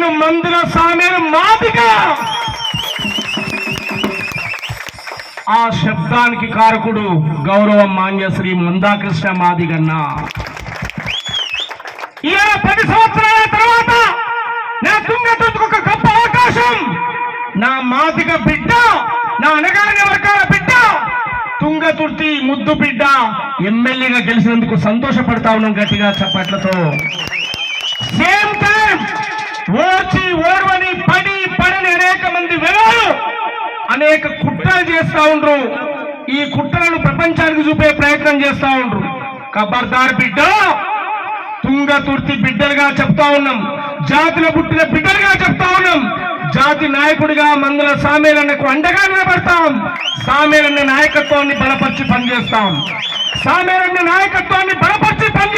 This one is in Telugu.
నేను మందుల సామెను మాదిగా. ఆ శబ్దానికి కారకుడు గౌరవ మాన్య శ్రీ మందాకృష్ణ మాదిగన్న. ఇలా పది సంవత్సరాల తర్వాత నా తుంగతుకు ఒక గొప్ప అవకాశం. నా మాదిగ బిడ్డ నా అనగానే వర్గాల బిడ్డ తుంగతుర్తి ముద్దు బిడ్డ ఎమ్మెల్యేగా గెలిచినందుకు సంతోషపడతా ఉన్నాం గట్టిగా చప్పట్లతో. సేమ్ ఓచి ఓర్వని పడి పడని అనేక మంది వెలలు అనేక కుట్రలు చేస్తా ఉండ్రు. ఈ కుట్రలను ప్రపంచానికి చూపే ప్రయత్నం చేస్తా ఉండ్రు. కబర్దార్ బిడ్డ తుంగతుర్తి బిడ్డలుగా చెప్తా ఉన్నాం. జాతిలో పుట్టిన బిడ్డలుగా చెప్తా ఉన్నాం. జాతి నాయకుడిగా మందుల సామేలన్నకు అండగా నిలబడతాం. సామేలన్న నాయకత్వాన్ని బలపరిచి పనిచేస్తాం. సామేలన్న నాయకత్వాన్ని బలపరిచి పని